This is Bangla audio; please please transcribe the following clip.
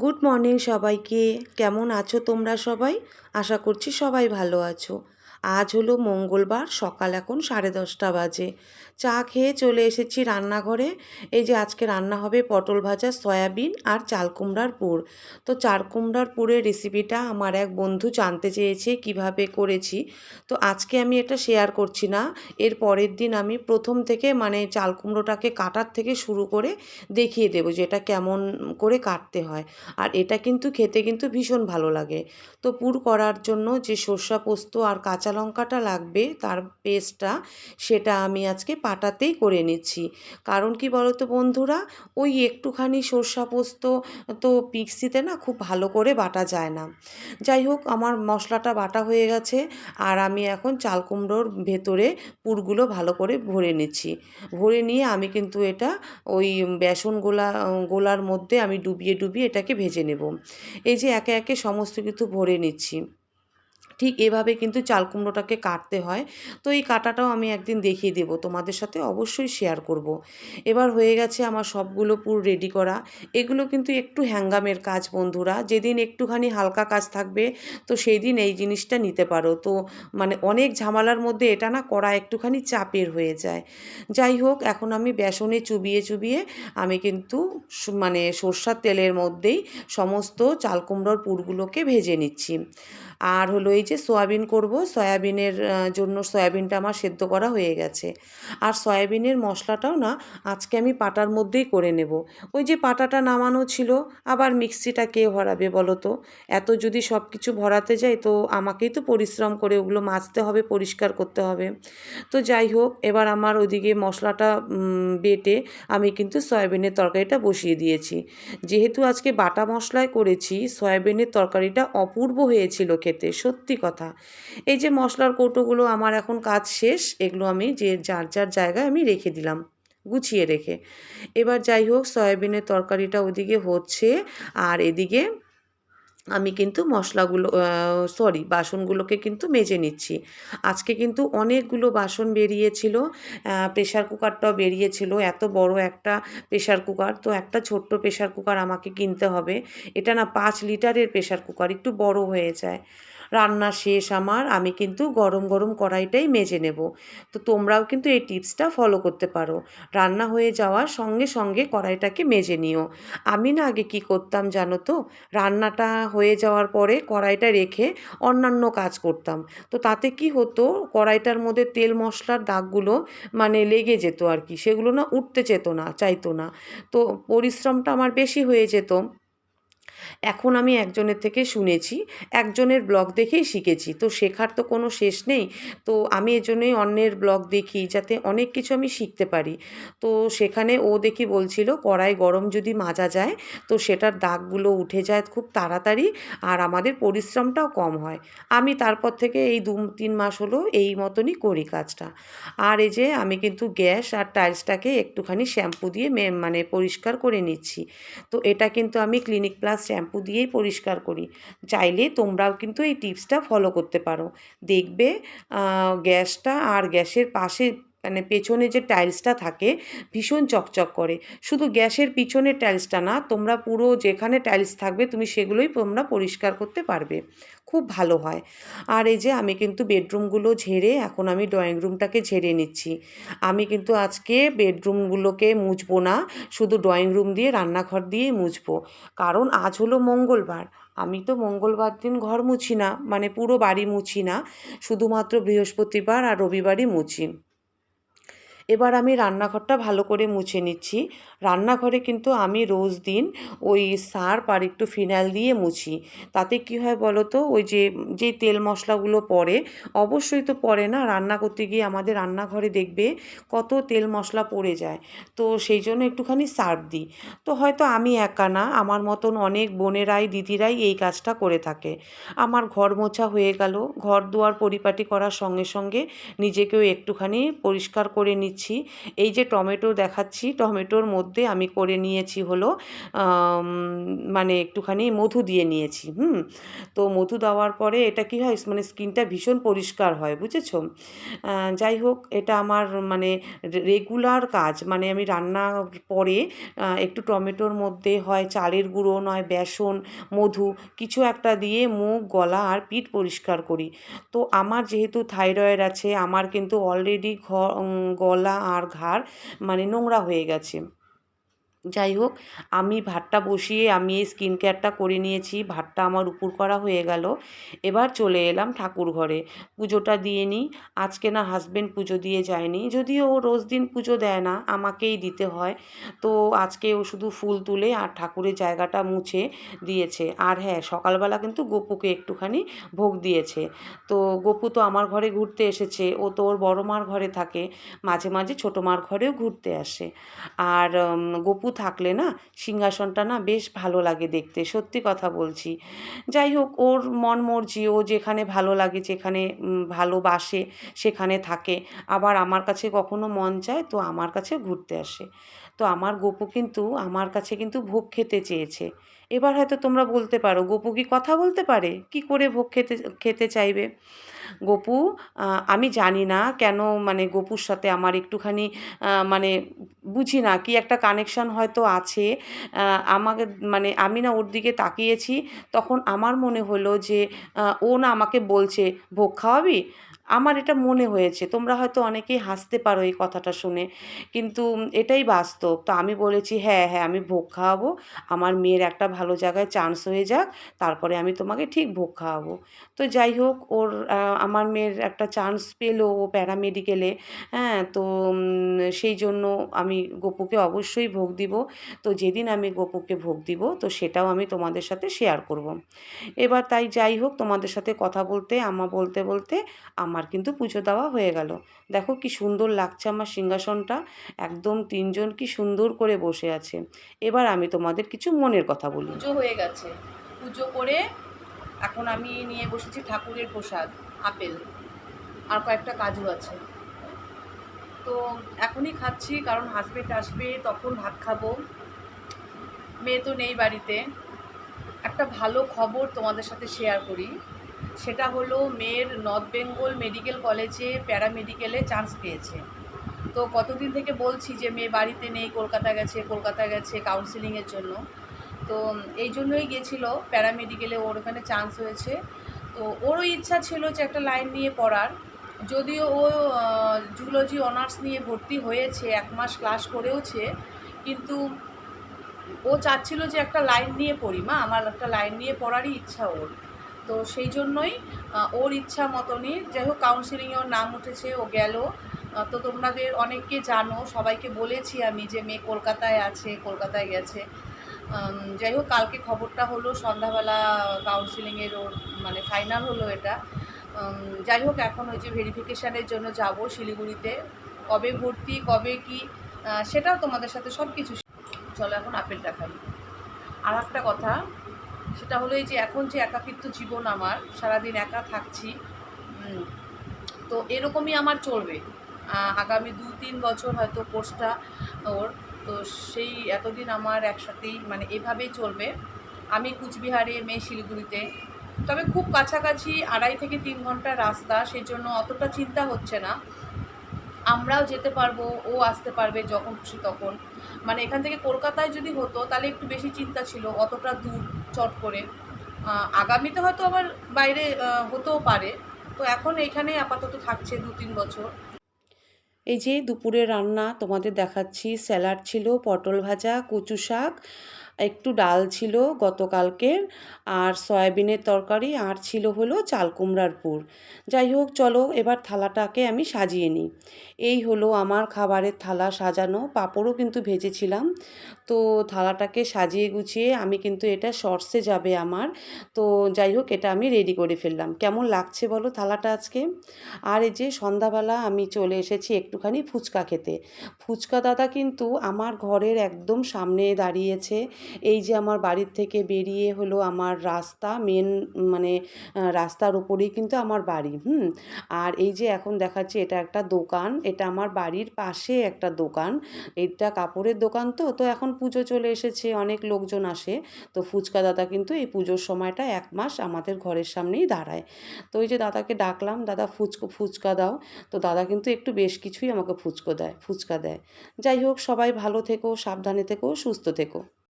গুড মর্নিং সবাইকে। কেমন আছো তোমরা সবাই? আশা করছি সবাই ভালো আছো। আজ হলো মঙ্গলবার, সকাল এখন সাড়ে দশটা বাজে। চা খেয়ে চলে এসেছি রান্নাঘরে। এই যে আজকে রান্না হবে পটল ভাজা, সয়াবিন আর চাল কুমড়ার পুর। তো চাল কুমড়ার পুরের রেসিপিটা আমার এক বন্ধু জানতে চেয়েছে কীভাবে করেছি। তো আজকে আমি এটা শেয়ার করছি না। এর পরের দিন আমি প্রথম থেকে মানে চাল কুমড়োটাকে কাটার থেকে শুরু করে দেখিয়ে দেবো যে এটা কেমন করে কাটতে হয়। আর এটা কিন্তু খেতে কিন্তু ভীষণ ভালো লাগে। তো পুর করার জন্য যে সর্ষা পোস্ত আর কাঁচা লঙ্কাটা লাগবে, তার পেস্টটা সেটা আমি আজকে পাটাতেই করে নিচ্ছি। কারণ কি বলো তো বন্ধুরা, ওই একটুখানি সর্ষা পোস্ত তো মিক্সিতে না খুব ভালো করে বাটা যায় না। যাই হোক, আমার মশলাটা বাটা হয়ে গেছে আর আমি এখন চাল কুমড়োর ভেতরে পুরগুলো ভালো করে ভরে নিচ্ছি। ভরে নিয়ে আমি কিন্তু এটা ওই বেসন গোলা, গোলার মধ্যে আমি ডুবিয়ে ডুবিয়ে এটাকে ভেজে নেব। এই যে একে একে সমস্ত কিছু ভরে নিচ্ছি। ঠিক এভাবে কিন্তু চাল কুমড়োটাকে কাটতে হয়। তো এই কাটাটাও আমি একদিন দেখিয়ে দেব, তোমাদের সাথে অবশ্যই শেয়ার করব। এবার হয়ে গেছে আমার সবগুলো পুর রেডি করা। এগুলো কিন্তু একটু হ্যাঙ্গামের কাজ বন্ধুরা, যেদিন একটুখানি হালকা কাজ থাকবে, তো সেই দিন এই জিনিসটা নিতে পারো। তো মানে অনেক ঝামেলার মধ্যে এটা না করা একটুখানি চাপের হয়ে যায়। যাই হোক, এখন আমি বেসনে চুবিয়ে চুবিয়ে আমি কিন্তু মানে সর্ষার তেলের মধ্যেই সমস্ত চাল কুমড়োর পুরগুলোকে ভেজে নিচ্ছি। আর হলো এই যে সয়াবিন করব, সয়াবিনের জন্য সয়াবিনটা আমার সেদ্ধ করা হয়ে গেছে। আর সয়াবিনের মশলাটাও না আজকে আমি পাটার মধ্যেই করে নেব। ওই যে পাটাটা নামানো ছিল, আবার মিক্সিটা কে ভরাবে বলো তো? এত যদি সব কিছু ভরাতে যাই তো আমাকেই তো পরিশ্রম করে ওগুলো মাজতে হবে, পরিষ্কার করতে হবে। তো যাই হোক, এবার আমার ওইদিকে মশলাটা বেটে আমি কিন্তু সয়াবিনের তরকারিটা বসিয়ে দিয়েছি। যেহেতু আজকে বাটা মশলায় করেছি, সয়াবিনের তরকারিটা অপূর্ব হয়েছিল খেতে, সত্যি কথা। এই যে মশলার কৌটোগুলো, আমার এখন কাজ শেষ, এগুলো আমি যে যার যার জায়গায় আমি রেখে দিলাম, গুছিয়ে রেখে। এবার যাই হোক, সয়াবিনের তরকারিটা ওদিকে হচ্ছে, আর এদিকে আমি কিন্তু মশলাগুলো সরি বাসনগুলোকে কিন্তু মেজে নিচ্ছি। আজকে কিন্তু অনেকগুলো বাসন বেরিয়েছিল প্রেশার কুকারটাও বেরিয়েছিল, এত বড় একটা প্রেশার কুকার তো একটা ছোট্ট প্রেশার কুকার আমাকে কিনতে হবে। এটা না পাঁচ লিটারের প্রেশার কুকার একটু বড় হয়ে যায়। রান্না শেষ আমার, আমি কিন্তু গরম গরম কড়াইটাই মেজে নেব। তো তোমরাও কিন্তু এই টিপসটা ফলো করতে পারো। রান্না হয়ে যাওয়ার সঙ্গে সঙ্গে কড়াইটাকে মেজে নিও। আমি না আগে কি করতাম জানো তো? রান্নাটা হয়ে যাওয়ার পরে কড়াইটা রেখে অন্যান্য কাজ করতাম। তো তাতে কি হতো, কড়াইটার মধ্যে তেল মশলার দাগগুলো মানে লেগে যেত আর কি, সেগুলো না উঠতে চেত না, চাইতো না। তো পরিশ্রমটা আমার বেশি হয়ে যেত। এখন আমি একজনের থেকে শুনেছি, একজনের ব্লগ দেখেই শিখেছি। তো শেখার তো কোনো শেষ নেই। তো আমি এজন্যই অন্যের ব্লগ দেখি যাতে অনেক কিছু আমি শিখতে পারি। তো সেখানে ও দেখি বলছিল, কড়াই গরম যদি মাজা যায়, তো সেটার দাগগুলো উঠে যায় খুব তাড়াতাড়ি আর আমাদের পরিশ্রমটাও কম হয়। আমি তারপর থেকে এই দু তিন মাস হলো এই মতনই করি কাজটা। আর এই যে আমি কিন্তু গ্যাস আর টাইলসটাকে একটুখানি শ্যাম্পু দিয়ে মানে পরিষ্কার করে নিচ্ছি। তো এটা কিন্তু আমি ক্লিনিক প্লাস শ্যাম্পু দিয়েই পরিষ্কার করি। চাইলে তোমরাও কিন্তু এই টিপসটা ফলো করতে পারো। দেখবে গ্যাসটা আর গ্যাসের পাশে মানে পেছনে যে টাইলসটা থাকে, ভীষণ চকচক করে। শুধু গ্যাসের পিছনের টাইলসটা না, তোমরা পুরো যেখানে টাইলস থাকবে, তুমি সেগুলোই তোমরা পরিষ্কার করতে পারবে। খুব ভালো হয়। আর এই যে আমি কিন্তু বেডরুমগুলো ঝেড়ে এখন আমি ড্রয়িং রুমটাকে ঝেড়ে নিচ্ছি। আমি কিন্তু আজকে বেডরুমগুলোকে মুছবো না, শুধু ড্রয়িং রুম দিয়ে, রান্নাঘর দিয়েই মুছবো। কারণ আজ হলো মঙ্গলবার। আমি তো মঙ্গলবার দিন ঘর মুছি না মানে পুরো বাড়ি মুছি না। শুধুমাত্র বৃহস্পতিবার আর রবিবারই মুছি। এবার আমি রান্নাঘরটা ভালো করে মুছে নিচ্ছি। রান্নাঘরে কিন্তু আমি রোজ দিন ওই সার্ফ আর একটু ফিনাইল দিয়ে মুছি। তাতে কি হয় বলো তো? ওই যে যে তেল মশলাগুলো পড়ে, অবশ্যই তো পড়ে না। রান্না করতে গিয়ে আমাদের রান্নাঘরে দেখবে কত তেল মশলা পড়ে যায়। তো সেই জন্য একটুখানি সার্ফ দিই। তো হয়তো আমি একা না, আমার মতন অনেক বোনেরাই, দিদিরাই এই কাজটা করে থাকে। আমার ঘর মোছা হয়ে গেল। ঘর দুয়ার পরিপাটি করার সঙ্গে সঙ্গে নিজেকেও একটুখানি পরিষ্কার করে নিচ্ছি। নিচ্ছি এই যে টমেটো দেখাচ্ছি টমেটোর মধ্যে আমি করে নিয়েছি হলো মানে একটুখানি মধু দিয়ে নিয়েছি হুম? তো মধু দেওয়ার পরে এটা কি হয় মানে স্কিনটা ভীষণ পরিষ্কার হয় বুঝেছ? যাই হোক এটা আমার মানে রেগুলার কাজ মানে আমি রান্নার পরে একটু টমেটোর মধ্যে হয় চালের গুঁড়ো নয় বেসন মধু কিছু একটা দিয়ে মুখ গলা আর পিঠ পরিষ্কার করি। তো আমার যেহেতু থাইরয়েড আছে আমার কিন্তু অলরেডি উম, গলা আর ঘাড় মানে নোংরা হয়ে গেছে। যাই হোক, আমি ভাতটা বসিয়ে আমি এই স্কিন কেয়ারটা করে নিয়েছি, ভাতটা আমার উপর করা হয়ে গেল। এবার চলে এলাম ঠাকুর ঘরে। পুজোটা দিয়ে নিই আজকে না হাজবেন্ড পুজো দিয়ে যায়নি, যদিও ও রোজ দিন পুজো দেয় না, আমাকেই দিতে হয়। তো আজকে ও শুধু ফুল তুলে আর ঠাকুরের জায়গাটা মুছে দিয়েছে। আর হ্যাঁ সকালবেলা কিন্তু গপুকে একটুখানি ভোগ দিয়েছে। তো গপু তো আমার ঘরে ঘুরতে এসেছে, ও তো ওর বড় মার ঘরে থাকে, মাঝে মাঝে ছোটো মার ঘরেও ঘুরতে আসে। আর গপু থাকলে না সিংহাসনটা না বেশ ভালো লাগে দেখতে, সত্যি কথা বলছি। যাই হোক, ওর মন মর্জি, ও যেখানে ভালো লাগে, যেখানে ভালোবাসে সেখানে থাকে। আবার আমার কাছে কখনো মন চায় তো আমার কাছে ঘুরতে আসে। তো আমার গপু কিন্তু, আমার কাছে কিন্তু ভোগ খেতে চেয়েছে। এবার হয়তো তোমরা বলতে পারো, গপু কি কথা বলতে পারে? কি করে ভোগ খেতে খেতে চাইবে? গপু আমি জানি না কেন মানে গপুর সাথে আমার একটুখানি মানে বুঝি না কি একটা কানেকশন হয়তো আছে। আমাকে মানে আমি না ওর দিকে তাকিয়েছি, তখন আমার মনে হলো যে ও না আমাকে বলছে, ভোগ খাওয়াবি? আমার এটা মনে হয়েছে। তোমরা হয়তো অনেকেই হাসতে পারো এই কথাটা শুনে। কিন্তু এটাই বাস্তব। তো আমি বলেছি হ্যাঁ হ্যাঁ আমি ভোগ খাওয়াবো। আমার মেয়ের একটা ভালো জায়গায় চান্স হয়ে যাক। তারপরে আমি তোমাকে ঠিক ভোগ খাওয়াবো। তো যাই হোক, ওর আমার মেয়ের একটা চান্স পেল ও প্যারামেডিকেলে হ্যাঁ তো সেই জন্য আমি গপুকে অবশ্যই ভোগ দিব। তো যেদিন আমি গপুকে ভোগ দিব, তো সেটাও আমি তোমাদের সাথে শেয়ার করব। এবার তাই যাই হোক, তোমাদের সাথে কথা বলতে আমা বলতে বলতে আমার কিন্তু পুজো দেওয়া হয়ে গেল। দেখো কি সুন্দর লাগছে আমার সিংহাসনটা। একদম তিনজন কি সুন্দর করে বসে আছে। এবার আমি তোমাদের কিছু মনের কথা বলি। পুজো হয়ে গেছে। পুজো করে এখন আমি নিয়ে বসেছি ঠাকুরের প্রসাদ, আপেল আর কয়েকটা কাজু আছে। তো এখনই খাচ্ছি কারণ হাজবেন্ড আসবে, তখন ভাত খাব। মেয়ে তো নেই বাড়িতে। একটা ভালো খবর তোমাদের সাথে শেয়ার করি। সেটা হলো মেয়ের নর্থ বেঙ্গল মেডিকেল কলেজে প্যারামেডিকেলে চান্স পেয়েছে। তো কতদিন থেকে বলছি যে মেয়ে বাড়িতে নেই, কলকাতা গেছে কলকাতা গেছে কাউন্সিলিংয়ের জন্য। তো এই জন্যই গেছিল প্যারামেডিকেলে, ওর ওখানে চান্স হয়েছে। তো ওরও ইচ্ছা ছিল যে একটা লাইন নিয়ে পড়ার। যদিও ও জুলজি অনার্স নিয়ে ভর্তি হয়েছে, এক মাস ক্লাস করেওছে। কিন্তু ও চাচ্ছিল যে একটা লাইন নিয়ে পড়ি, মা। আমার একটা লাইন নিয়ে পড়ারই ইচ্ছা ওর। তো সেই জন্যই ওর ইচ্ছা মতনই, যাই হোক কাউন্সিলিংয়ে ওর নাম উঠেছে, ও গেল। তো তোমাদের অনেককে জানো, সবাইকে বলেছি আমি যে মেয়ে কলকাতায় আছে, কলকাতায় গেছে। যাই হোক কালকে খবরটা হলো, সন্ধ্যাবেলা কাউন্সিলিংয়ের ওর মানে ফাইনাল হলো এটা। যাই হোক এখন ওই যে ভেরিফিকেশানের জন্য যাব শিলিগুড়িতে। কবে ভর্তি, কবে কি সেটাও তোমাদের সাথে সব কিছু চলো এখন আপেলটা খাই আর একটা কথা সেটা হলো এই যে এখন যে একাকিত্ব জীবন আমার, সারাদিন একা থাকছি তো এরকমই আমার চলবে। আগামী দু তিন বছর হয়তো কোর্সটা ওর, তো সেই এতদিন আমার একসাথেই মানে এভাবেই চলবে। আমি কুচবিহারে, মেয়ে শিলিগুড়িতে, তবে খুব কাছাকাছি, আড়াই থেকে তিন ঘণ্টার রাস্তা সেই জন্য অতটা চিন্তা হচ্ছে না। আমরাও যেতে পারব, ও আসতে পারবে যখন খুশি তখন। মানে এখান থেকে কলকাতায় যদি হতো, তাহলে একটু বেশি চিন্তা ছিল, অতটা দূর চট করে। আগামীতে হয়তো আবার বাইরে হতেও পারে। তো এখন এখানে আপাতত থাকছে দু তিন বছর। এই যে দুপুরে রান্না তোমাদের দেখাচ্ছি, স্যালাড ছিল, পটল ভাজা, কচু শাক একটু ডাল ছিল গতকালকের, আর সয়াবিনের তরকারি, আর ছিল হলো চাল কুমড়ার পুর। যাই হোক, চলো এবার থালাটাকে আমি সাজিয়ে নিই। এই হলো আমার খাবারের থালা সাজানো, পাঁপড়ও কিন্তু ভেজেছিলাম। তো থালাটাকে সাজিয়ে গুছিয়ে আমি কিন্তু এটা শর্টসে যাবে আমার। তো যাই হোক, এটা আমি রেডি করে ফেললাম। কেমন লাগছে বলো থালাটা আজকে? আর এই যে সন্ধ্যাবেলা আমি চলে এসেছি একটুখানি ফুচকা খেতে। ফুচকা দাদা কিন্তু আমার ঘরের একদম সামনে দাঁড়িয়েছে। এই যে আমার বাড়ির থেকে বেরিয়ে হলো আমার রাস্তা মেন মানে রাস্তার উপরেই কিন্তু আমার বাড়ি, হুম? আর এই যে এখন দেখাচ্ছি এটা একটা দোকান, এটা আমার বাড়ির পাশে একটা দোকান। এটা কাপড়ের দোকান তো তো এখন পুজো চলে এসেছে, অনেক লোকজন আসে। তো ফুচকা দাদা কিন্তু এই পুজোর সময়টা এক মাস আমাদের ঘরের সামনেই দাঁড়ায়। তো ওই যে দাদাকে ডাকলাম, দাদা ফুচকো, ফুচকা দাও। তো দাদা কিন্তু একটু বেশ কিছুই আমাকে ফুচকো দেয়, ফুচকা দেয়। যাই হোক, সবাই ভালো থেকো, সাবধানে থেকো, সুস্থ থেকো।